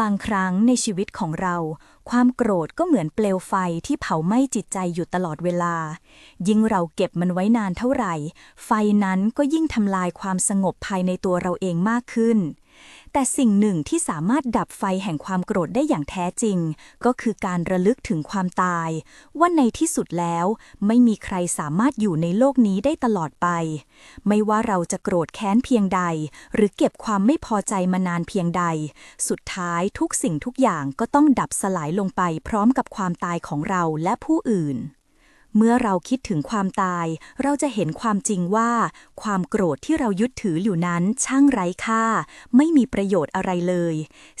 บางครั้งในชีวิตของเรา ความโกรธก็เหมือนเปลวไฟที่เผาไหม้จิตใจอยู่ตลอดเวลา ยิ่งเราเก็บมันไว้นานเท่าไหร่ ไฟนั้นก็ยิ่งทำลายความสงบภายในตัวเราเองมากขึ้น แต่สิ่งหนึ่งที่สามารถดับไฟแห่งความโกรธได้อย่างแท้จริง ก็คือการระลึกถึงความตาย ว่าในที่สุดแล้ว ไม่มีใครสามารถอยู่ในโลกนี้ได้ตลอดไป ไม่ว่าเราจะโกรธแค้นเพียงใด หรือเก็บความไม่พอใจมานานเพียงใด สุดท้ายทุกสิ่งทุกอย่างก็ต้องดับสลายลงไปพร้อมกับความตายของเราและผู้อื่น เมื่อเราคิดถึงความตาย เราจะเห็นความจริงว่า ความโกรธที่เรายึดถืออยู่นั้นช่างไร้ค่า ไม่มีประโยชน์อะไรเลย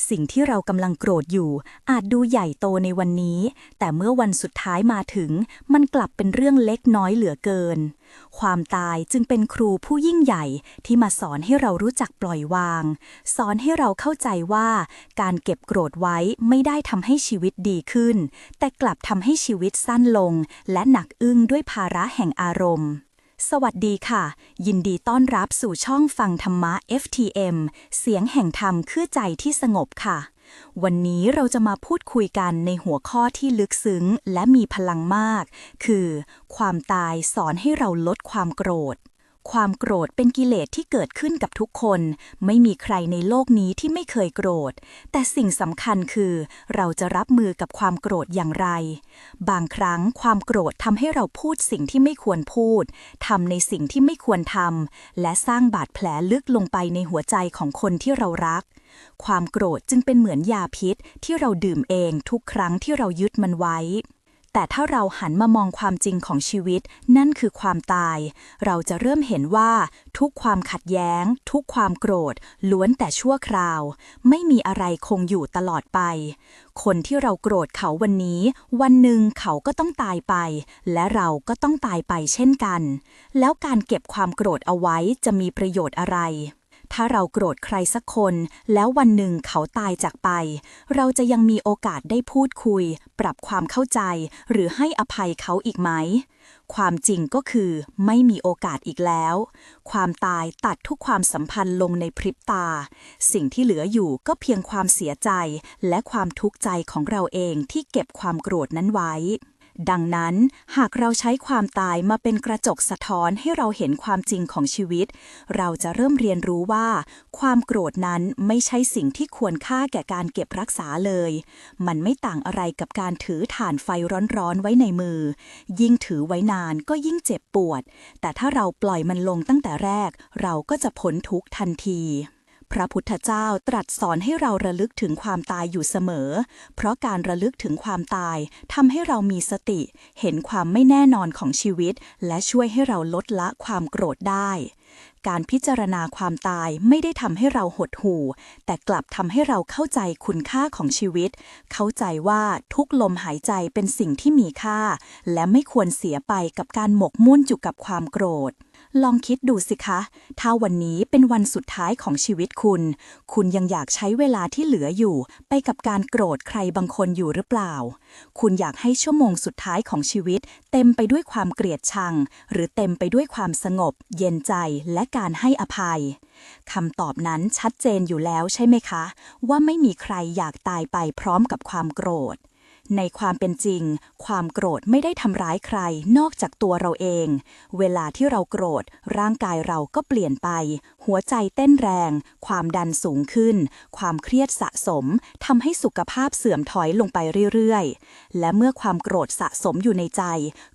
สิ่งที่เรากำลังโกรธอยู่ อาจดูใหญ่โตในวันนี้ แต่เมื่อวันสุดท้ายมาถึง มันกลับเป็นเรื่องเล็กน้อยเหลือเกิน ความตายจึงเป็นครูผู้ยิ่งใหญ่ที่มาสอนให้เรารู้จักปล่อยวาง สอนให้เราเข้าใจว่าการเก็บโกรธไว้ไม่ได้ทำให้ชีวิตดีขึ้น แต่กลับทำให้ชีวิตสั้นลง และหนักอึ้งด้วยภาระแห่งอารมณ์สวัสดีค่ะ ยินดีต้อนรับสู่ช่องฟังธรรมะ FTM เสียงแห่งธรรมคือใจที่สงบค่ะ วันนี้เราจะมาพูดคุยกันในหัวข้อที่ลึกซึ้งและมีพลังมาก คือ ความตายสอนให้เราลดความโกรธ ความโกรธเป็นกิเลสที่เกิดขึ้นกับทุกคน ไม่มีใครในโลกนี้ที่ไม่เคยโกรธ แต่สิ่งสำคัญคือ เราจะรับมือกับความโกรธอย่างไร บางครั้งความโกรธทำให้เราพูดสิ่งที่ไม่ควรพูดทำในสิ่งที่ไม่ควรทำและสร้างบาดแผลลึกลงไปในหัวใจของคนที่เรารัก ความโกรธจึงเป็นเหมือนยาพิษที่เราดื่มเองทุกครั้งที่เรายึดมันไว้ แต่ถ้าเราหันมามองความจริงของชีวิต นั่นคือความตาย เราจะเริ่มเห็นว่า ทุกความขัดแย้ง ทุกความโกรธ ล้วนแต่ชั่วคราว ไม่มีอะไรคงอยู่ตลอดไป คนที่เราโกรธเขาวันนี้ วันหนึ่งเขาก็ต้องตายไป และเราก็ต้องตายไปเช่นกัน แล้วการเก็บความโกรธเอาไว้จะมีประโยชน์อะไร ถ้าเราโกรธใครสักคน แล้ววันหนึ่งเขาตายจากไป เราจะยังมีโอกาสได้พูดคุย ปรับความเข้าใจ หรือให้อภัยเขาอีกไหม ความจริงก็คือไม่มีโอกาสอีกแล้ว ความตายตัดทุกความสัมพันธ์ลงในพริบตา สิ่งที่เหลืออยู่ก็เพียงความเสียใจ และความทุกข์ใจของเราเองที่เก็บความโกรธนั้นไว้ ดังนั้นหากเราใช้ความตายมาเป็นกระจกสะท้อนให้เราเห็นความจริงของชีวิต เราจะเริ่มเรียนรู้ว่า ความโกรธนั้นไม่ใช่สิ่งที่ควรค่าแก่การเก็บรักษาเลย มันไม่ต่างอะไรกับการถือถ่านไฟร้อนๆไว้ในมือ ยิ่งถือไว้นานก็ยิ่งเจ็บปวด แต่ถ้าเราปล่อยมันลงตั้งแต่แรก เราก็จะพ้นทุกทันที พระพุทธเจ้าตรัสสอนให้เราระลึกถึงความตายอยู่เสมอ เพราะการระลึกถึงความตายทำให้เรามีสติ เห็นความไม่แน่นอนของชีวิต และช่วยให้เราลดละความโกรธได้ การพิจารณาความตายไม่ได้ทำให้เราหดหู่ แต่กลับทำให้เราเข้าใจคุณค่าของชีวิต เข้าใจว่าทุกลมหายใจเป็นสิ่งที่มีค่า และไม่ควรเสียไปกับการหมกมุ่นอยู่กับความโกรธ ลองคิดดูสิคะ ถ้าวันนี้เป็นวันสุดท้ายของชีวิตคุณ คุณยังอยากใช้เวลาที่เหลืออยู่ ไปกับการโกรธใครบางคนอยู่หรือเปล่า คุณอยากให้ชั่วโมงสุดท้ายของชีวิต เต็มไปด้วยความเกลียดชัง หรือเต็มไปด้วยความสงบ เย็นใจและการให้อภัยคำตอบนั้นชัดเจนอยู่แล้วใช่ไหมคะ ว่าไม่มีใครอยากตายไปพร้อมกับความโกรธ ในความเป็นจริง ความโกรธไม่ได้ทำร้ายใครนอกจากตัวเราเอง เวลาที่เราโกรธ ร่างกายเราก็เปลี่ยนไป หัวใจเต้นแรง ความดันสูงขึ้น ความเครียดสะสมทำให้สุขภาพเสื่อมถอยลงไปเรื่อยๆ และเมื่อความโกรธสะสมอยู่ในใจ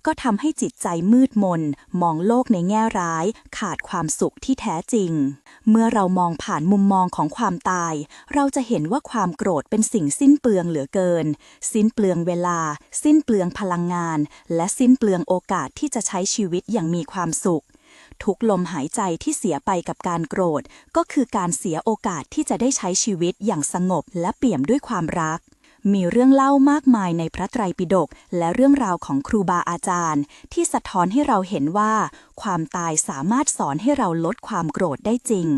ก็ทำให้จิตใจมืดมน มองโลกในแง่ร้าย ขาดความสุขที่แท้จริง เมื่อเรามองผ่านมุมมองของความตาย เราจะเห็นว่าความโกรธเป็นสิ่งสิ้นเปลืองเหลือเกิน สิ้นเปลืองเวลา สิ้นเปลืองพลังงาน และสิ้นเปลืองโอกาสที่จะใช้ชีวิตอย่างมีความสุข ทุกลมหายใจที่เสียไปกับการโกรธ ก็คือการเสียโอกาสที่จะได้ใช้ชีวิตอย่างสงบและเปี่ยมด้วยความรัก มีเรื่องเล่ามากมายในพระไตรปิฎกและเรื่องราวของครูบาอาจารย์ ที่สะท้อนให้เราเห็นว่า ความตายสามารถสอนให้เราลดความโกรธได้จริง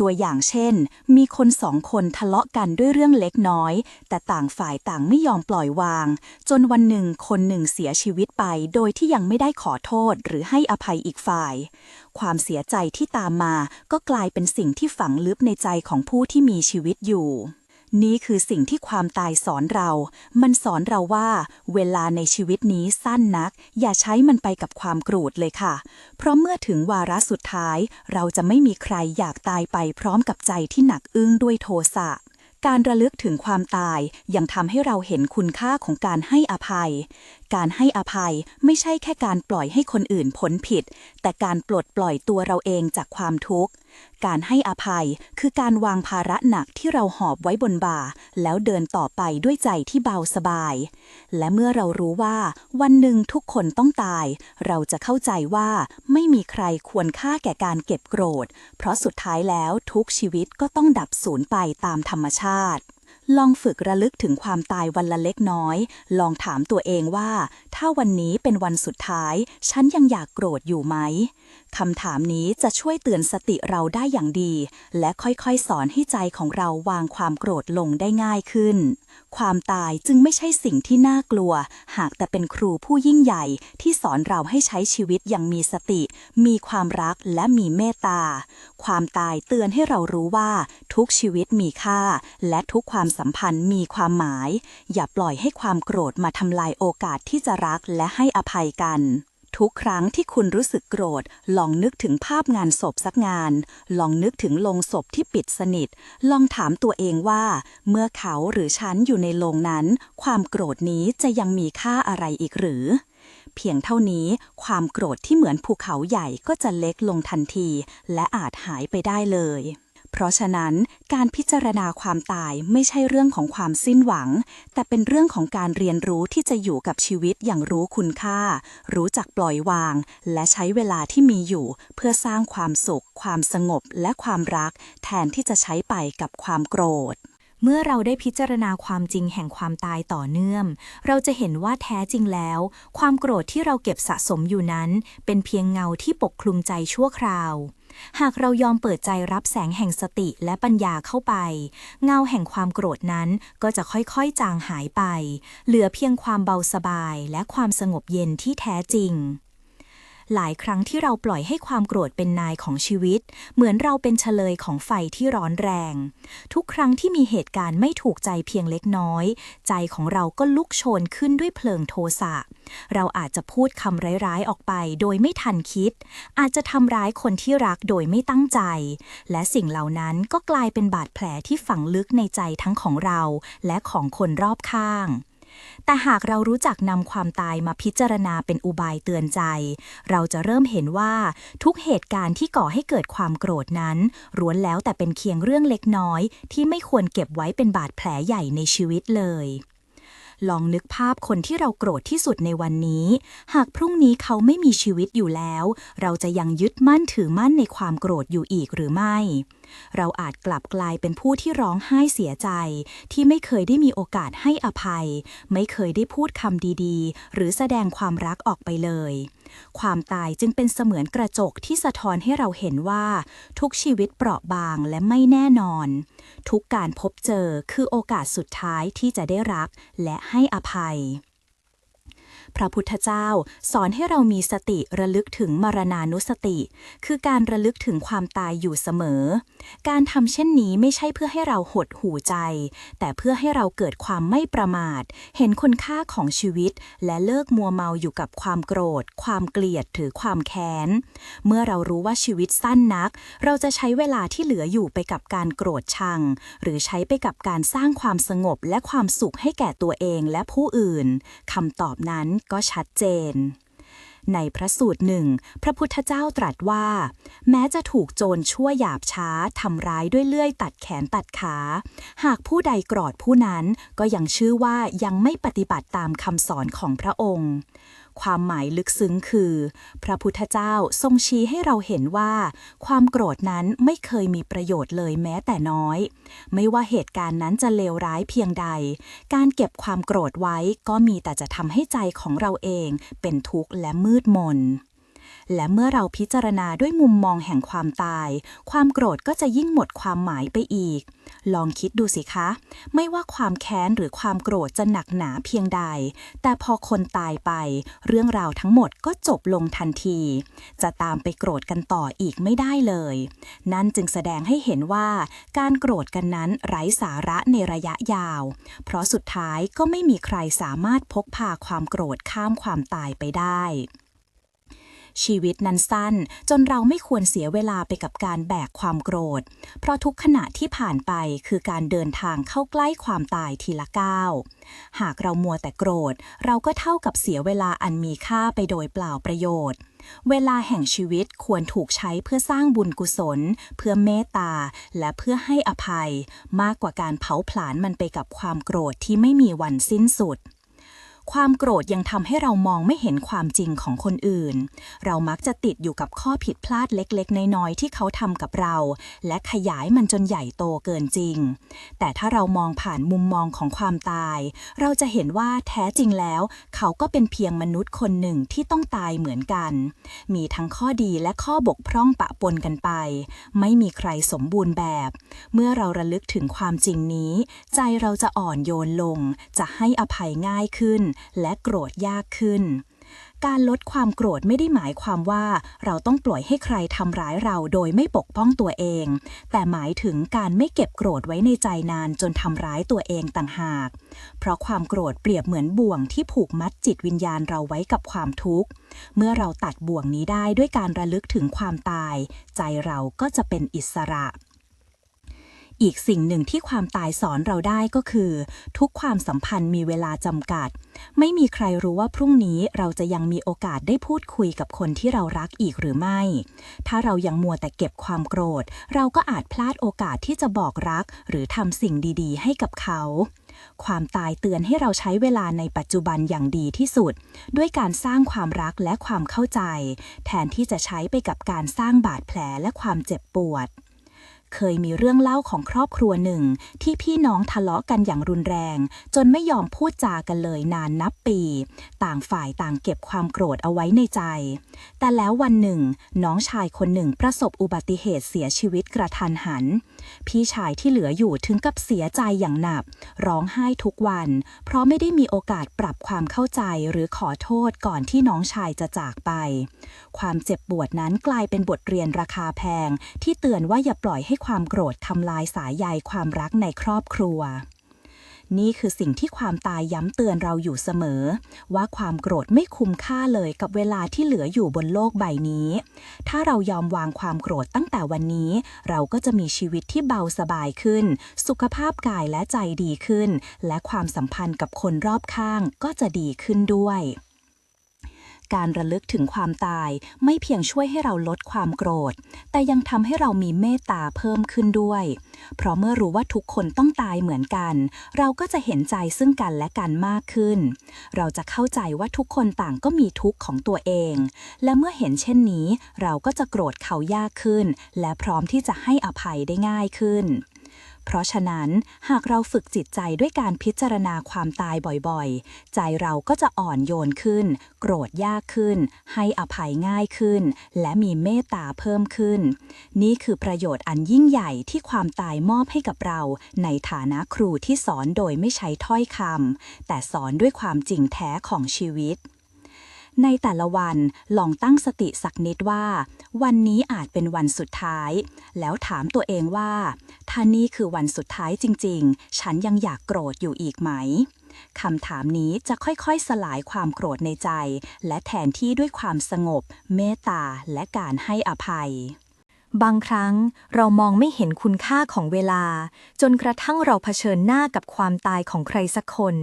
ตัวอย่างเช่น มีคนสองคนทะเลาะกันด้วยเรื่องเล็กน้อย แต่ต่างฝ่ายต่างไม่ยอมปล่อยวาง จนวันหนึ่งคนหนึ่งเสียชีวิตไป โดยที่ยังไม่ได้ขอโทษหรือให้อภัยอีกฝ่าย ความเสียใจที่ตามมาก็กลายเป็นสิ่งที่ฝังลึกในใจของผู้ที่มีชีวิตอยู่ นี่คือสิ่งที่ความตายสอนเรา มันสอนเราว่า เวลาในชีวิตนี้สั้นนัก อย่าใช้มันไปกับความโกรธเลยค่ะ เพราะเมื่อถึงวาระสุดท้าย เราจะไม่มีใครอยากตายไปพร้อมกับใจที่หนักอึ้งด้วยโทสะการระลึกถึงความตายยังทำให้เราเห็นคุณค่าของการให้อภัยการให้อภัยไม่ใช่แค่การปล่อยให้คนอื่นพ้นผิด แต่การปลดปล่อยตัวเราเองจากความทุกข์ การให้อภัยคือการวางภาระหนักที่เราหอบไว้บนบ่า แล้วเดินต่อไปด้วยใจที่เบาสบาย และเมื่อเรารู้ว่าวันหนึ่งทุกคนต้องตาย เราจะเข้าใจว่าไม่มีใครควรค่าแก่การเก็บโกรธ เพราะสุดท้ายแล้วทุกชีวิตก็ต้องดับสูญไปตามธรรมชาติ ลองฝึกระลึกถึงความตายวันละเล็กน้อย ลองถามตัวเองว่า ถ้าวันนี้เป็นวันสุดท้าย ฉันยังอยากโกรธอยู่ไหม คำถามนี้จะช่วยเตือนสติเราได้อย่างดี และค่อยๆ สอนให้ใจของเราวางความโกรธลงได้ง่ายขึ้น ความตายจึงไม่ใช่สิ่งที่น่ากลัว หากแต่เป็นครูผู้ยิ่งใหญ่ที่สอนเราให้ใช้ชีวิตอย่างมีสติ มีความรักและมีเมตตา ความตายเตือนให้เรารู้ว่า ทุกชีวิตมีค่า และทุกความสัมพันธ์มีความหมาย อย่าปล่อยให้ความโกรธมาทำลายโอกาสที่จะรักและให้อภัยกัน ทุกครั้งที่คุณรู้สึกโกรธ ลองนึกถึงภาพงานศพสักงาน ลองนึกถึงโลงศพที่ปิดสนิท ลองถามตัวเองว่า เมื่อเขาหรือฉันอยู่ในโลงนั้น ความโกรธนี้จะยังมีค่าอะไรอีกหรือ เพียงเท่านี้ความโกรธที่เหมือนภูเขาใหญ่ก็จะเล็กลงทันที และอาจหายไปได้เลย เพราะฉะนั้นการพิจารณาความตายไม่ใช่เรื่องของความสิ้นหวัง แต่เป็นเรื่องของการเรียนรู้ที่จะอยู่กับชีวิตอย่างรู้คุณค่า รู้จักปล่อยวาง และใช้เวลาที่มีอยู่ เพื่อสร้างความสุข ความสงบและความรัก แทนที่จะใช้ไปกับความโกรธเมื่อเราได้พิจารณาความจริงแห่งความตายต่อเนื่อง เราจะเห็นว่าแท้จริงแล้ว ความโกรธที่เราเก็บสะสมอยู่นั้น เป็นเพียงเงาที่ปกคลุมใจชั่วคราว หากเรายอมเปิดใจรับแสงแห่งสติและปัญญาเข้าไป เงาแห่งความโกรธนั้นก็จะค่อยๆจางหายไป เหลือเพียงความเบาสบายและความสงบเย็นที่แท้จริง หลายครั้งที่เราปล่อยให้ความโกรธเป็นนายของชีวิต เหมือนเราเป็นเฉลยของไฟที่ร้อนแรง ทุกครั้งที่มีเหตุการณ์ไม่ถูกใจเพียงเล็กน้อย ใจของเราก็ลุกโชนขึ้นด้วยเพลิงโทสะเราอาจจะพูดคำร้ายๆออกไปโดยไม่ทันคิด อาจจะทำร้ายคนที่รักโดยไม่ตั้งใจ และสิ่งเหล่านั้นก็กลายเป็นบาดแผลที่ฝังลึกในใจทั้งของเรา และของคนรอบข้าง แต่หากเรารู้จักนำความตายมาพิจารณาเป็นอุบายเตือนใจ เราจะเริ่มเห็นว่าทุกเหตุการณ์ที่ก่อให้เกิดความโกรธนั้นล้วนแล้วแต่เป็นเคียงเรื่องเล็กน้อย ที่ไม่ควรเก็บไว้เป็นบาดแผลใหญ่ในชีวิตเลยลองนึกภาพคนที่เราโกรธที่สุดในวันนี้ หากพรุ่งนี้เขาไม่มีชีวิตอยู่แล้ว เราจะยังยึดมั่นถือมั่นในความโกรธอยู่อีกหรือไม่เราอาจกลับกลายเป็นผู้ที่ร้องไห้เสียใจ ที่ไม่เคยได้มีโอกาสให้อภัย ไม่เคยได้พูดคำดีๆ หรือแสดงความรักออกไปเลย ความตายจึงเป็นเสมือนกระจกที่สะท้อนให้เราเห็นว่า ทุกชีวิตเปราะบางและไม่แน่นอน ทุกการพบเจอคือโอกาสสุดท้ายที่จะได้รักและให้อภัย พระพุทธเจ้า สอนให้เรามีสติระลึกถึงมรณานุสติ คือการระลึกถึงความตายอยู่เสมอ การทำเช่นนี้ไม่ใช่เพื่อให้เราหดหูใจ แต่เพื่อให้เราเกิดความไม่ประมาท เห็นคุณค่าของชีวิต และเลิกมัวเมาอยู่กับความโกรธ ความเกลียดหรือความแค้น เมื่อเรารู้ว่าชีวิตสั้นนัก เราจะใช้เวลาที่เหลืออยู่ไปกับการโกรธชัง หรือใช้ไปกับการสร้างความสงบและความสุขให้แก่ตัวเองและผู้อื่นคำตอบนั้นก็ชัดเจน ในพระสูตรหนึ่ง พระพุทธเจ้าตรัสว่า แม้จะถูกโจรชั่วหยาบช้าทำร้ายด้วยเลื่อยตัดแขนตัดขา หากผู้ใดกรอดผู้นั้นก็ยังชื่อว่ายังไม่ปฏิบัติตามคำสอนของพระองค์ ความหมายลึกซึ้งคือ พระพุทธเจ้าทรงชี้ให้เราเห็นว่า ความโกรธนั้นไม่เคยมีประโยชน์เลยแม้แต่น้อย ไม่ว่าเหตุการณ์นั้นจะเลวร้ายเพียงใด การเก็บความโกรธไว้ก็มีแต่จะทำให้ใจของเราเองเป็นทุกข์และมืดมน และเมื่อเราพิจารณาด้วยมุมมองแห่งความตาย ความโกรธก็จะยิ่งหมดความหมายไปอีก ลองคิดดูสิคะ ไม่ว่าความแค้นหรือความโกรธจะหนักหนาเพียงใด แต่พอคนตายไป เรื่องราวทั้งหมดก็จบลงทันที จะตามไปโกรธกันต่ออีกไม่ได้เลย นั่นจึงแสดงให้เห็นว่าการโกรธกันนั้นไร้สาระในระยะยาว เพราะสุดท้ายก็ไม่มีใครสามารถพกพาความโกรธข้ามความตายไปได้ ชีวิตนั้นสั้น จนเราไม่ควรเสียเวลาไปกับการแบกความโกรธ เพราะทุกขณะที่ผ่านไปคือการเดินทางเข้าใกล้ความตายทีละก้าวหากเรามัวแต่โกรธ เราก็เท่ากับเสียเวลาอันมีค่าไปโดยเปล่าประโยชน์ เวลาแห่งชีวิตควรถูกใช้เพื่อสร้างบุญกุศล เพื่อเมตตา และเพื่อให้อภัย มากกว่าการเผาผลาญมันไปกับความโกรธที่ไม่มีวันสิ้นสุด ความโกรธยังทำให้เรามองไม่เห็นความจริงของคนอื่น เรามักจะติดอยู่กับข้อผิดพลาดเล็กๆ น้อยๆ ที่เขาทำกับเรา และขยายมันจนใหญ่โตเกินจริง แต่ถ้าเรามองผ่านมุมมองของความตาย เราจะเห็นว่าแท้จริงแล้ว เขาก็เป็นเพียงมนุษย์คนหนึ่งที่ต้องตายเหมือนกัน มีทั้งข้อดีและข้อบกพร่องปะปนกันไป ไม่มีใครสมบูรณ์แบบ เมื่อเราระลึกถึงความจริงนี้ ใจเราจะอ่อนโยนลง จะให้อภัยง่ายขึ้นและโกรธยากขึ้น การลดความโกรธไม่ได้หมายความว่า เราต้องปล่อยให้ใครทำร้ายเราโดยไม่ปกป้องตัวเอง แต่หมายถึงการไม่เก็บโกรธไว้ในใจนานจนทำร้ายตัวเองต่างหาก เพราะความโกรธเปรียบเหมือนบ่วงที่ผูกมัดจิตวิญญาณเราไว้กับความทุกข์ เมื่อเราตัดบ่วงนี้ได้ด้วยการระลึกถึงความตาย ใจเราก็จะเป็นอิสระ อีกสิ่งหนึ่งที่ความตายสอนเราได้ก็คือ ทุกความสัมพันธ์มีเวลาจำกัด ไม่มีใครรู้ว่าพรุ่งนี้เราจะยังมีโอกาสได้พูดคุยกับคนที่เรารักอีกหรือไม่ ถ้าเรายังมัวแต่เก็บความโกรธ เราก็อาจพลาดโอกาสที่จะบอกรัก หรือทำสิ่งดีๆ ให้กับเขา ความตายเตือนให้เราใช้เวลาในปัจจุบันอย่างดีที่สุด ด้วยการสร้างความรักและความเข้าใจ แทนที่จะใช้ไปกับการสร้างบาดแผลและความเจ็บปวด เคยมีเรื่องเล่าของครอบครัวหนึ่ง ที่พี่น้องทะเลาะกันอย่างรุนแรง จนไม่ยอมพูดจากันเลยนานนับปี ต่างฝ่ายต่างเก็บความโกรธเอาไว้ในใจ แต่แล้ววันหนึ่ง น้องชายคนหนึ่งประสบอุบัติเหตุเสียชีวิตกระทันหัน พี่ชายที่เหลืออยู่ถึงกับเสียใจอย่างหนัก ร้องไห้ทุกวัน เพราะไม่ได้มีโอกาสปรับความเข้าใจหรือขอโทษก่อนที่น้องชายจะจากไป ความเจ็บปวดนั้นกลายเป็นบทเรียนราคาแพง ที่เตือนว่าอย่าปล่อยให้ความโกรธทำลายสายใยความรักในครอบครัว นี่คือสิ่งที่ความตายย้ำเตือนเราอยู่เสมอ ว่าความโกรธไม่คุ้มค่าเลยกับเวลาที่เหลืออยู่บนโลกใบนี้ ถ้าเรายอมวางความโกรธตั้งแต่วันนี้ เราก็จะมีชีวิตที่เบาสบายขึ้น สุขภาพกายและใจดีขึ้น และความสัมพันธ์กับคนรอบข้างก็จะดีขึ้นด้วย การระลึกถึงความตายไม่เพียงช่วยให้เราลดความโกรธ แต่ยังทำให้เรามีเมตตาเพิ่มขึ้นด้วย เพราะเมื่อรู้ว่าทุกคนต้องตายเหมือนกัน เราก็จะเห็นใจซึ่งกันและกันมากขึ้น เราจะเข้าใจว่าทุกคนต่างก็มีทุกข์ของตัวเอง และเมื่อเห็นเช่นนี้ เราก็จะโกรธเขายากขึ้น และพร้อมที่จะให้อภัยได้ง่ายขึ้น เพราะฉะนั้นหากเราฝึกจิตใจด้วยการพิจารณาความตายบ่อยๆ ใจเราก็จะอ่อนโยนขึ้น โกรธยากขึ้น ให้อภัยง่ายขึ้น และมีเมตตาเพิ่มขึ้น นี่คือประโยชน์อันยิ่งใหญ่ที่ความตายมอบให้กับเรา ในฐานะครูที่สอนโดยไม่ใช้ถ้อยคำแต่สอนด้วยความจริงแท้ของชีวิต ในแต่ละวันลองตั้งสติสักนิดว่า วันนี้อาจเป็นวันสุดท้าย แล้วถามตัวเองว่า ถ้านี่คือวันสุดท้ายจริง ๆ ฉันยังอยากโกรธอยู่อีกไหมคำถามนี้จะค่อยๆ สลายความโกรธในใจ และแทนที่ด้วยความสงบ เมตตา และการให้อภัย บางครั้งเรามองไม่เห็นคุณค่าของเวลา จนกระทั่งเราเผชิญหน้ากับความตายของใครสักคน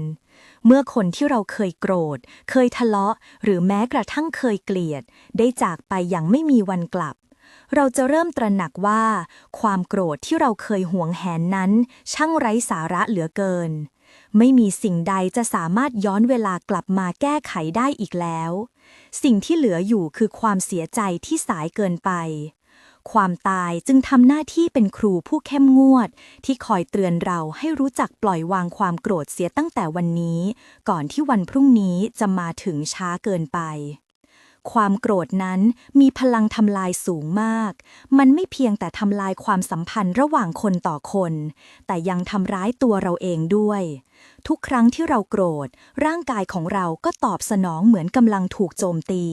เมื่อคนที่เราเคยโกรธ เคยทะเลาะ หรือแม้กระทั่งเคยเกลียด ได้จากไปอย่างไม่มีวันกลับ เราจะเริ่มตระหนักว่า ความโกรธที่เราเคยหวงแหนนั้น ช่างไร้สาระเหลือเกิน ไม่มีสิ่งใดจะสามารถย้อนเวลากลับมาแก้ไขได้อีกแล้ว สิ่งที่เหลืออยู่คือความเสียใจที่สายเกินไป ความตายจึงทำหน้าที่เป็นครูผู้เข้มงวด ที่คอยเตือนเราให้รู้จักปล่อยวางความโกรธเสียตั้งแต่วันนี้ ก่อนที่วันพรุ่งนี้จะมาถึงช้าเกินไปความโกรธนั้นมีพลังทำลายสูงมาก มันไม่เพียงแต่ทำลายความสัมพันธ์ระหว่างคนต่อคน แต่ยังทำร้ายตัวเราเองด้วย ทุกครั้งที่เราโกรธ ร่างกายของเราก็ตอบสนองเหมือนกำลังถูกโจมตี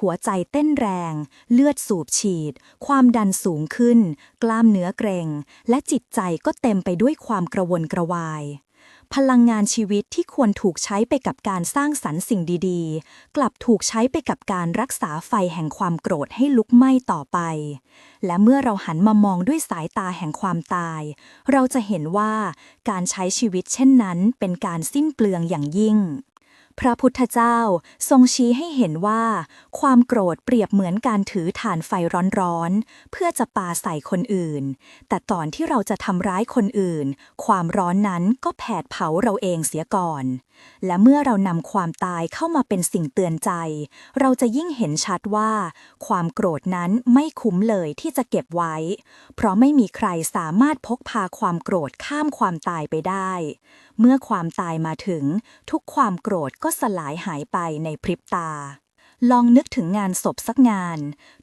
หัวใจเต้นแรง เลือดสูบฉีด ความดันสูงขึ้น กล้ามเนื้อเกร็ง และจิตใจก็เต็มไปด้วยความกระวนกระวาย พลังงานชีวิตที่ควรถูกใช้ไปกับการสร้างสรรค์สิ่งดีๆ กลับถูกใช้ไปกับการรักษาไฟแห่งความโกรธให้ลุกไหม้ต่อไป และเมื่อเราหันมามองด้วยสายตาแห่งความตาย เราจะเห็นว่าการใช้ชีวิตเช่นนั้นเป็นการสิ้นเปลืองอย่างยิ่ง พระพุทธเจ้าทรงชี้ให้เห็นว่า ความโกรธเปรียบเหมือนการถือถ่านไฟร้อนๆ เพื่อจะปาใส่คนอื่น แต่ตอนที่เราจะทำร้ายคนอื่น ความร้อนนั้นก็แผดเผาเราเองเสียก่อน และเมื่อเรานำความตายเข้ามาเป็นสิ่งเตือนใจ เราจะยิ่งเห็นชัดว่า ความโกรธนั้นไม่คุ้มเลยที่จะเก็บไว้ เพราะไม่มีใครสามารถพกพาความโกรธข้ามความตายไปได้ เมื่อความตายมาถึง ทุกความโกรธก็สลายหายไปในพริบตา ลองนึกถึงงานศพสักงาน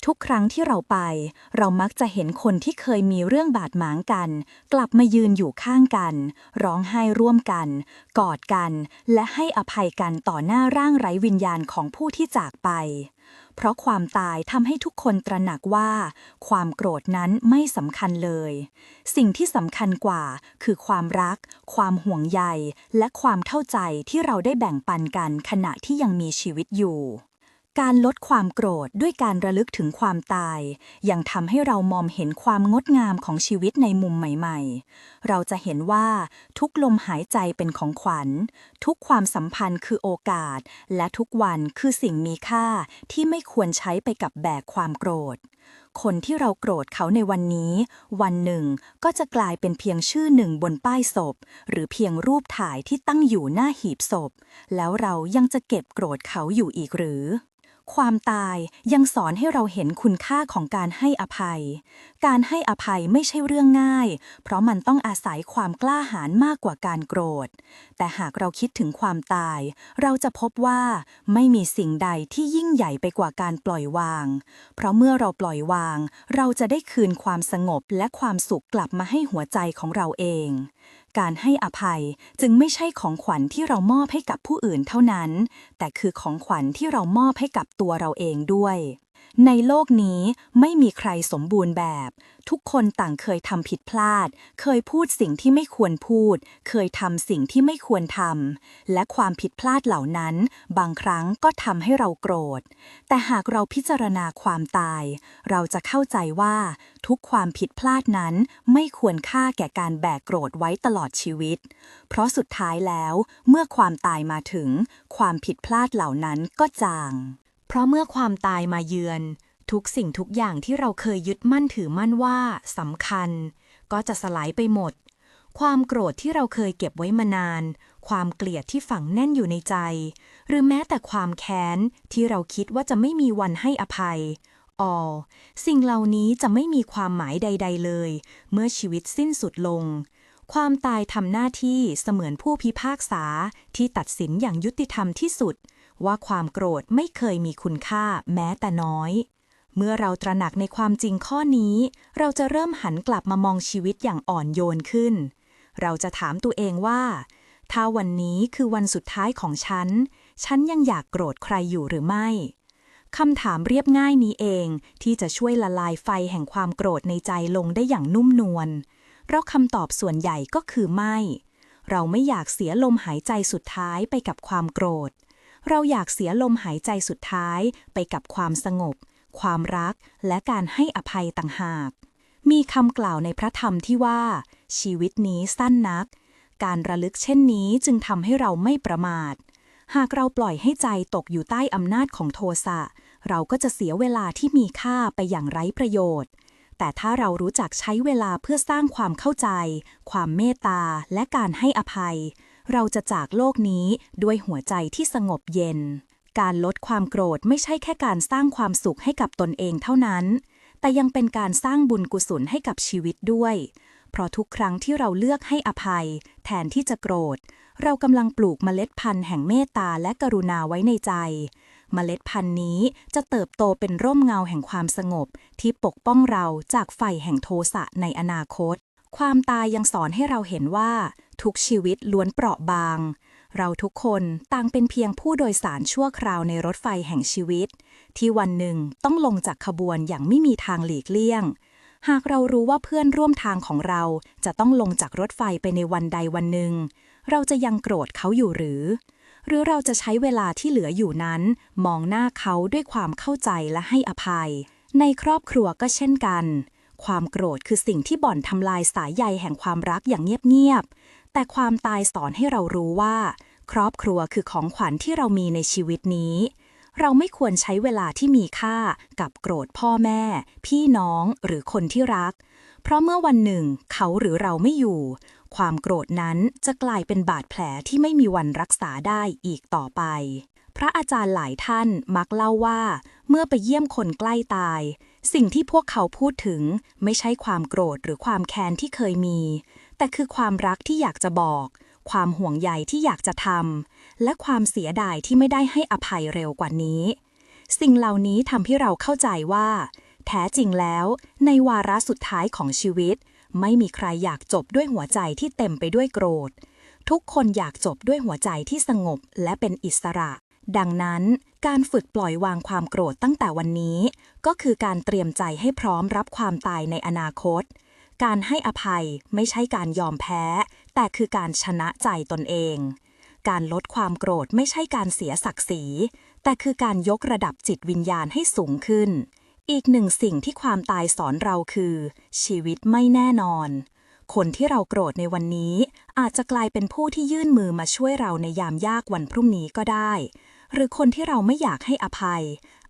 ทุกครั้งที่เราไป เรามักจะเห็นคนที่เคยมีเรื่องบาดหมางกัน กลับมายืนอยู่ข้างกัน ร้องไห้ร่วมกัน กอดกัน และให้อภัยกันต่อหน้าร่างไร้วิญญาณของผู้ที่จากไป เพราะความตายทำให้ทุกคนตระหนักว่า ความโกรธนั้นไม่สำคัญเลย สิ่งที่สำคัญกว่าคือความรัก ความห่วงใย และความเข้าใจที่เราได้แบ่งปันกันขณะที่ยังมีชีวิตอยู่ การลดความโกรธด้วยการระลึกถึงความตาย ยังทำให้เรามองเห็นความงดงามของชีวิตในมุมใหม่ๆ เราจะเห็นว่าทุกลมหายใจเป็นของขวัญ ทุกความสัมพันธ์คือโอกาส และทุกวันคือสิ่งมีค่าที่ไม่ควรใช้ไปกับแบกความโกรธ คนที่เราโกรธเขาในวันนี้ วันหนึ่งก็จะกลายเป็นเพียงชื่อหนึ่งบนป้ายศพ หรือเพียงรูปถ่ายที่ตั้งอยู่หน้าหีบศพ แล้วเรายังจะเก็บโกรธเขาอยู่อีกหรือ ความตายยังสอนให้เราเห็นคุณค่าของการให้อภัย การให้อภัยไม่ใช่เรื่องง่าย เพราะมันต้องอาศัยความกล้าหาญมากกว่าการโกรธ แต่หากเราคิดถึงความตาย เราจะพบว่าไม่มีสิ่งใดที่ยิ่งใหญ่ไปกว่าการปล่อยวาง เพราะเมื่อเราปล่อยวาง เราจะได้คืนความสงบและความสุขกลับมาให้หัวใจของเราเอง การให้อภัยจึงไม่ใช่ของขวัญที่เรามอบให้กับผู้อื่นเท่านั้น แต่คือของขวัญที่เรามอบให้กับตัวเราเองด้วย ในโลกนี้ไม่มีใครสมบูรณ์แบบ ทุกคนต่างเคยทำผิดพลาด เคยพูดสิ่งที่ไม่ควรพูด เคยทำสิ่งที่ไม่ควรทำและความผิดพลาดเหล่านั้น บางครั้งก็ทำให้เราโกรธ แต่หากเราพิจารณาความตาย เราจะเข้าใจว่า ทุกความผิดพลาดนั้นไม่ควรค่าแก่การแบกโกรธไว้ตลอดชีวิต เพราะสุดท้ายแล้ว เมื่อความตายมาถึง ความผิดพลาดเหล่านั้นก็จาง เพราะเมื่อความตายมาเยือน ทุกสิ่งทุกอย่างที่เราเคยยึดมั่นถือมั่นว่าสำคัญ ก็จะสลายไปหมด ความโกรธที่เราเคยเก็บไว้มานาน ความเกลียดที่ฝังแน่นอยู่ในใจ หรือแม้แต่ความแค้นที่เราคิดว่าจะไม่มีวันให้อภัยอ๋อสิ่งเหล่านี้จะไม่มีความหมายใด ๆ เลย เมื่อชีวิตสิ้นสุดลง ความตายทำหน้าที่เสมือนผู้พิพากษาที่ตัดสินอย่างยุติธรรมที่สุด ว่าความโกรธไม่เคยมีคุณค่าแม้แต่น้อย เมื่อเราตระหนักในความจริงข้อนี้ เราจะเริ่มหันกลับมามองชีวิตอย่างอ่อนโยนขึ้น เราจะถามตัวเองว่า ถ้าวันนี้คือวันสุดท้ายของฉัน ฉันยังอยากโกรธใครอยู่หรือไม่คำถามเรียบง่ายนี้เองที่จะช่วยละลายไฟแห่งความโกรธในใจลงได้อย่างนุ่มนวล เพราะคำตอบส่วนใหญ่ก็คือไม่ เราไม่อยากเสียลมหายใจสุดท้ายไปกับความโกรธ เราอยากเสียลมหายใจสุดท้ายไปกับความสงบ ความรัก และการให้อภัยต่างหาก มีคำกล่าวในพระธรรมที่ว่า ชีวิตนี้สั้นนัก การระลึกเช่นนี้จึงทำให้เราไม่ประมาท หากเราปล่อยให้ใจตกอยู่ใต้อำนาจของโทสะ เราก็จะเสียเวลาที่มีค่าไปอย่างไร้ประโยชน์แต่ถ้าเรารู้จักใช้เวลาเพื่อสร้างความเข้าใจ ความเมตตา และการให้อภัย เราจะจากโลกนี้ด้วยหัวใจที่สงบเย็น การลดความโกรธไม่ใช่แค่การสร้างความสุขให้กับตนเองเท่านั้น แต่ยังเป็นการสร้างบุญกุศลให้กับชีวิตด้วย เพราะทุกครั้งที่เราเลือกให้อภัย แทนที่จะโกรธ เรากำลังปลูกเมล็ดพันธุ์แห่งเมตตาและกรุณาไว้ในใจ เมล็ดพันธุ์นี้จะเติบโตเป็นร่มเงาแห่งความสงบ ที่ปกป้องเราจากไฟแห่งโทสะในอนาคต ความตายยังสอนให้เราเห็นว่า ทุกชีวิตล้วนเปราะบาง เราทุกคนต่างเป็นเพียงผู้โดยสารชั่วคราวในรถไฟแห่งชีวิต ที่วันหนึ่งต้องลงจากขบวนอย่างไม่มีทางหลีกเลี่ยง หากเรารู้ว่าเพื่อนร่วมทางของเราจะต้องลงจากรถไฟไปในวันใดวันหนึ่ง เราจะยังโกรธเขาอยู่หรือ หรือเราจะใช้เวลาที่เหลืออยู่นั้น มองหน้าเขาด้วยความเข้าใจและให้อภัย ในครอบครัวก็เช่นกันความโกรธคือสิ่งที่บ่อนทำลายสายใยแห่งความรักอย่างเงียบๆ แต่ความตายสอนให้เรารู้ว่า ครอบครัวคือของขวัญที่เรามีในชีวิตนี้ เราไม่ควรใช้เวลาที่มีค่ากับโกรธพ่อแม่ พี่น้องหรือคนที่รัก เพราะเมื่อวันหนึ่งเขาหรือเราไม่อยู่ ความโกรธนั้นจะกลายเป็นบาดแผลที่ไม่มีวันรักษาได้อีกต่อไป พระอาจารย์หลายท่านมักเล่าว่า เมื่อไปเยี่ยมคนใกล้ตาย สิ่งที่พวกเขาพูดถึงไม่ใช่ความโกรธหรือความแค้นที่เคยมี แต่คือความรักที่อยากจะบอก ความห่วงใยที่อยากจะทำและความเสียดายที่ไม่ได้ให้อภัยเร็วกว่านี้ สิ่งเหล่านี้ทำให้เราเข้าใจว่า แท้จริงแล้ว ในวาระสุดท้ายของชีวิต ไม่มีใครอยากจบด้วยหัวใจที่เต็มไปด้วยโกรธ ทุกคนอยากจบด้วยหัวใจที่สงบและเป็นอิสระ ดังนั้น การฝึกปล่อยวางความโกรธตั้งแต่วันนี้ ก็คือการเตรียมใจให้พร้อมรับความตายในอนาคต การให้อภัยไม่ใช่การยอมแพ้ แต่คือการชนะใจตนเอง การลดความโกรธไม่ใช่การเสียศักดิ์ศรี แต่คือการยกระดับจิตวิญญาณให้สูงขึ้น อีกหนึ่งสิ่งที่ความตายสอนเราคือ ชีวิตไม่แน่นอน คนที่เราโกรธในวันนี้ อาจจะกลายเป็นผู้ที่ยื่นมือมาช่วยเราในยามยากวันพรุ่งนี้ก็ได้ หรือคนที่เราไม่อยากให้อภัย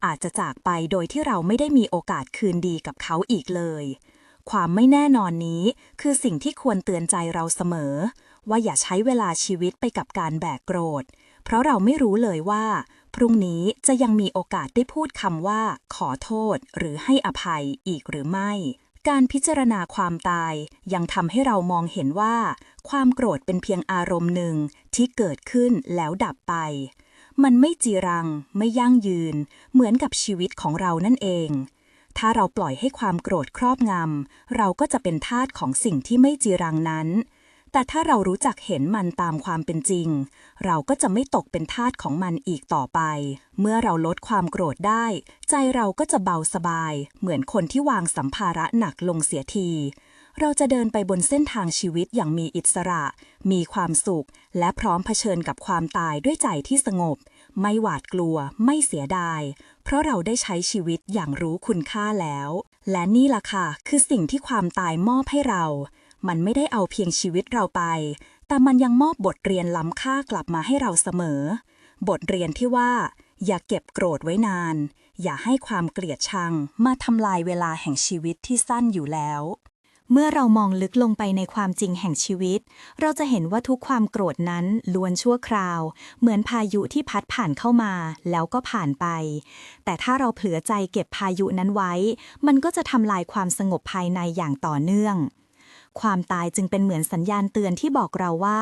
อาจจะจากไปโดยที่เราไม่ได้มีโอกาสคืนดีกับเขาอีกเลย ความไม่แน่นอนนี้ คือสิ่งที่ควรเตือนใจเราเสมอ ว่าอย่าใช้เวลาชีวิตไปกับการแบกโกรธ เพราะเราไม่รู้เลยว่า พรุ่งนี้จะยังมีโอกาสได้พูดคำว่า ขอโทษ หรือให้อภัยอีกหรือไม่ การพิจารณาความตาย ยังทำให้เรามองเห็นว่า ความโกรธเป็นเพียงอารมณ์หนึ่งที่เกิดขึ้นแล้วดับไปมันไม่จีรัง ไม่ยั่งยืน เหมือนกับชีวิตของเรานั่นเอง ถ้าเราปล่อยให้ความโกรธครอบงำ เราก็จะเป็นทาสของสิ่งที่ไม่จีรังนั้น แต่ถ้าเรารู้จักเห็นมันตามความเป็นจริง เราก็จะไม่ตกเป็นทาสของมันอีกต่อไป เมื่อเราลดความโกรธได้ ใจเราก็จะเบาสบาย เหมือนคนที่วางสัมภาระหนักลงเสียที เราจะเดินไปบนเส้นทางชีวิตอย่างมีอิสระ มีความสุข และพร้อมเผชิญกับความตายด้วยใจที่สงบ ไม่หวาดกลัว ไม่เสียดาย เพราะเราได้ใช้ชีวิตอย่างรู้คุณค่าแล้ว และนี่ล่ะค่ะ คือสิ่งที่ความตายมอบให้เรา มันไม่ได้เอาเพียงชีวิตเราไป แต่มันยังมอบบทเรียนล้ำค่ากลับมาให้เราเสมอ บทเรียนที่ว่า อย่าเก็บโกรธไว้นาน อย่าให้ความเกลียดชัง มาทำลายเวลาแห่งชีวิตที่สั้นอยู่แล้ว เมื่อเรามองลึกลงไปในความจริงแห่งชีวิต เราจะเห็นว่าทุกความโกรธนั้นล้วนชั่วคราว เหมือนพายุที่พัดผ่านเข้ามาแล้วก็ผ่านไป แต่ถ้าเราเผลอใจเก็บพายุนั้นไว้ มันก็จะทำลายความสงบภายในอย่างต่อเนื่อง ความตายจึงเป็นเหมือนสัญญาณเตือนที่บอกเราว่า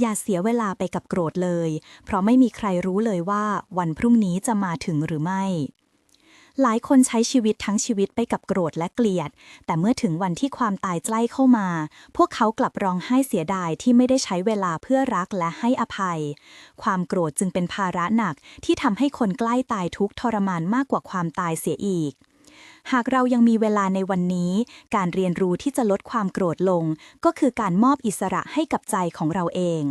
อย่าเสียเวลาไปกับโกรธเลย เพราะไม่มีใครรู้เลยว่าวันพรุ่งนี้จะมาถึงหรือไม่ หลายคนใช้ชีวิตทั้งชีวิตไปกับโกรธและเกลียด แต่เมื่อถึงวันที่ความตายใกล้เข้ามา พวกเขากลับร้องไห้เสียดายที่ไม่ได้ใช้เวลาเพื่อรักและให้อภัย ความโกรธจึงเป็นภาระหนักที่ทำให้คนใกล้ตายทุกทรมานมากกว่าความตายเสียอีกหากเรายังมีเวลาในวันนี้ การเรียนรู้ที่จะลดความโกรธลง ก็คือการมอบอิสระให้กับใจของเราเอง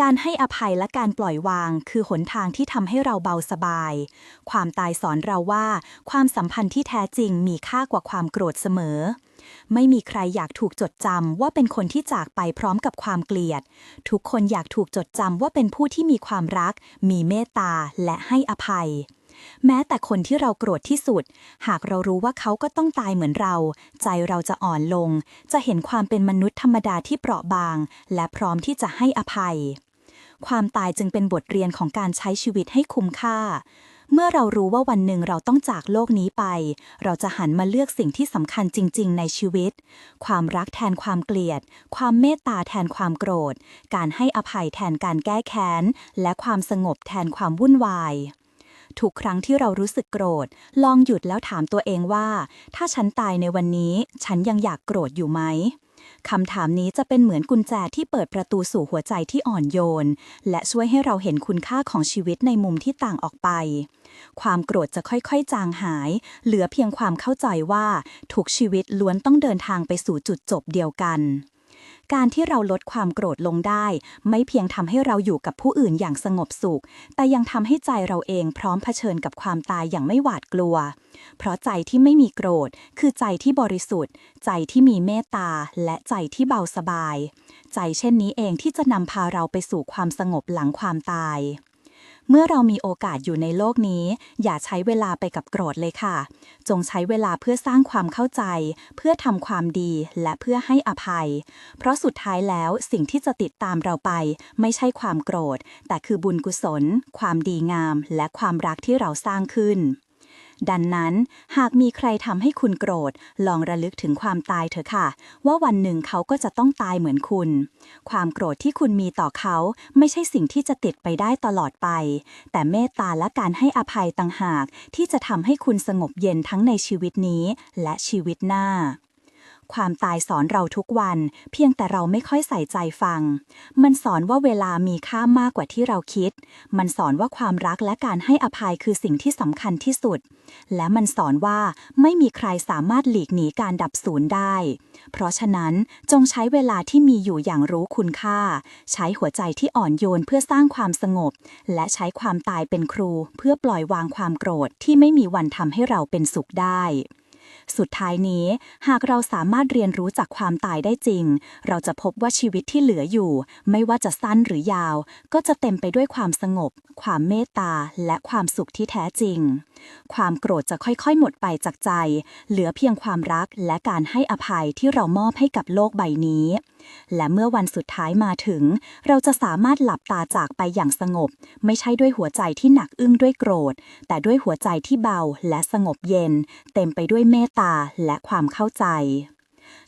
การให้อภัยและการปล่อยวาง คือหนทางที่ทำให้เราเบาสบาย ความตายสอนเราว่า ความสัมพันธ์ที่แท้จริงมีค่ากว่าความโกรธเสมอ ไม่มีใครอยากถูกจดจำว่าเป็นคนที่จากไปพร้อมกับความเกลียด ทุกคนอยากถูกจดจำว่าเป็นผู้ที่มีความรัก มีเมตตาและให้อภัยแม้แต่คนที่เราโกรธที่สุด หากเรารู้ว่าเขาก็ต้องตายเหมือนเรา ใจเราจะอ่อนลง จะเห็นความเป็นมนุษย์ธรรมดาที่เปราะบาง และพร้อมที่จะให้อภัย ความตายจึงเป็นบทเรียนของการใช้ชีวิตให้คุ้มค่า เมื่อเรารู้ว่าวันหนึ่งเราต้องจากโลกนี้ไป เราจะหันมาเลือกสิ่งที่สำคัญจริง ๆ ในชีวิต ความรักแทนความเกลียด ความเมตตาแทนความโกรธ การให้อภัยแทนการแก้แค้น และความสงบแทนความวุ่นวายทุกครั้งที่เรารู้สึกโกรธ ลองหยุดแล้วถามตัวเองว่า ถ้าฉันตายในวันนี้ ฉันยังอยากโกรธอยู่ไหม คำถามนี้จะเป็นเหมือนกุญแจที่เปิดประตูสู่หัวใจที่อ่อนโยน และช่วยให้เราเห็นคุณค่าของชีวิตในมุมที่ต่างออกไป ความโกรธจะค่อยๆ จางหาย เหลือเพียงความเข้าใจว่าทุกชีวิตล้วนต้องเดินทางไปสู่จุดจบเดียวกัน การที่เราลดความโกรธลงได้ ไม่เพียงทำให้เราอยู่กับผู้อื่นอย่างสงบสุข แต่ยังทำให้ใจเราเองพร้อมเผชิญกับความตายอย่างไม่หวาดกลัว เพราะใจที่ไม่มีโกรธ คือใจที่บริสุทธิ์ ใจที่มีเมตตา และใจที่เบาสบาย ใจเช่นนี้เองที่จะนำพาเราไปสู่ความสงบหลังความตาย เมื่อเรามีโอกาสอยู่ในโลกนี้ อย่าใช้เวลาไปกับโกรธเลยค่ะ จงใช้เวลาเพื่อสร้างความเข้าใจ เพื่อทำความดีและเพื่อให้อภัย เพราะสุดท้ายแล้วสิ่งที่จะติดตามเราไป ไม่ใช่ความโกรธ แต่คือบุญกุศล ความดีงาม และความรักที่เราสร้างขึ้น ดังนั้นหากมีใครทำให้คุณโกรธ ลองระลึกถึงความตายเถอะค่ะ ว่าวันหนึ่งเขาก็จะต้องตายเหมือนคุณ ความโกรธที่คุณมีต่อเขา ไม่ใช่สิ่งที่จะติดไปได้ตลอดไป แต่เมตตาและการให้อภัยต่างหาก ที่จะทำให้คุณสงบเย็นทั้งในชีวิตนี้ และชีวิตหน้า ความตายสอนเราทุกวัน เพียงแต่เราไม่ค่อยใส่ใจฟัง มันสอนว่าเวลามีค่ามากกว่าที่เราคิด มันสอนว่าความรักและการให้อภัยคือสิ่งที่สำคัญที่สุด และมันสอนว่าไม่มีใครสามารถหลีกหนีการดับสูญได้ เพราะฉะนั้นจงใช้เวลาที่มีอยู่อย่างรู้คุณค่า ใช้หัวใจที่อ่อนโยนเพื่อสร้างความสงบ และใช้ความตายเป็นครู เพื่อปล่อยวางความโกรธที่ไม่มีวันทำให้เราเป็นสุขได้ สุดท้ายนี้ หากเราสามารถเรียนรู้จากความตายได้จริง เราจะพบว่าชีวิตที่เหลืออยู่ ไม่ว่าจะสั้นหรือยาว ก็จะเต็มไปด้วยความสงบ ความเมตตา และความสุขที่แท้จริง ความโกรธจะค่อยๆ หมดไปจากใจ เหลือเพียงความรักและการให้อภัยที่เรามอบให้กับโลกใบนี้ และเมื่อวันสุดท้ายมาถึง เราจะสามารถหลับตาจากไปอย่างสงบ ไม่ใช่ด้วยหัวใจที่หนักอึ้งด้วยโกรธ แต่ด้วยหัวใจที่เบาและสงบเย็น เต็มไปด้วยเมตตาและความเข้าใจ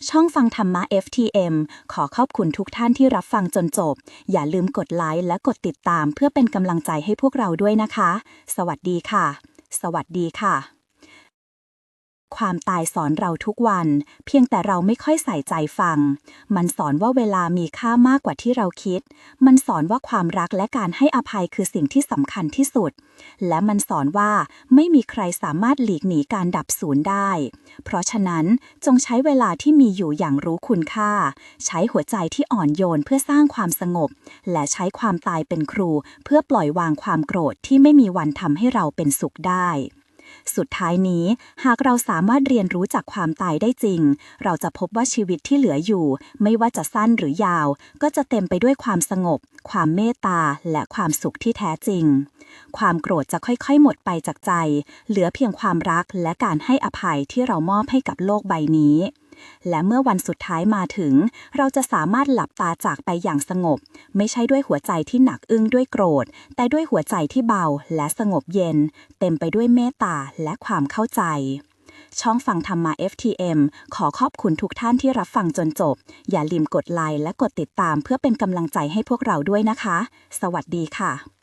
ช่องฟังธรรมะ FTM ขอขอบคุณทุกท่านที่รับฟังจนจบ อย่าลืมกดไลค์และกดติดตามเพื่อเป็นกำลังใจให้พวกเราด้วยนะคะ สวัสดีค่ะ สวัสดีค่ะ ความตายสอนเราทุกวัน เพียงแต่เราไม่ค่อยใส่ใจฟัง มันสอนว่าเวลามีค่ามากกว่าที่เราคิด มันสอนว่าความรักและการให้อภัยคือสิ่งที่สำคัญที่สุด และมันสอนว่าไม่มีใครสามารถหลีกหนีการดับสูญได้ เพราะฉะนั้นจงใช้เวลาที่มีอยู่อย่างรู้คุณค่า ใช้หัวใจที่อ่อนโยนเพื่อสร้างความสงบ และใช้ความตายเป็นครู เพื่อปล่อยวางความโกรธที่ไม่มีวันทำให้เราเป็นสุขได้ สุดท้ายนี้ หากเราสามารถเรียนรู้จากความตายได้จริง เราจะพบว่าชีวิตที่เหลืออยู่ ไม่ว่าจะสั้นหรือยาว ก็จะเต็มไปด้วยความสงบ ความเมตตา และความสุขที่แท้จริง ความโกรธจะค่อยๆ หมดไปจากใจ เหลือเพียงความรักและการให้อภัยที่เรามอบให้กับโลกใบนี้ และเมื่อวันสุดท้ายมาถึง เราจะสามารถหลับตาจากไปอย่างสงบ ไม่ใช่ด้วยหัวใจที่หนักอึ้งด้วยโกรธ แต่ด้วยหัวใจที่เบาและสงบเย็น เต็มไปด้วยเมตตาและความเข้าใจช่องฟังธรรมะ FTM ขอขอบคุณทุกท่านที่รับฟังจนจบ อย่าลืมกดไลค์และกดติดตามเพื่อเป็นกำลังใจให้พวกเราด้วยนะคะ สวัสดีค่ะ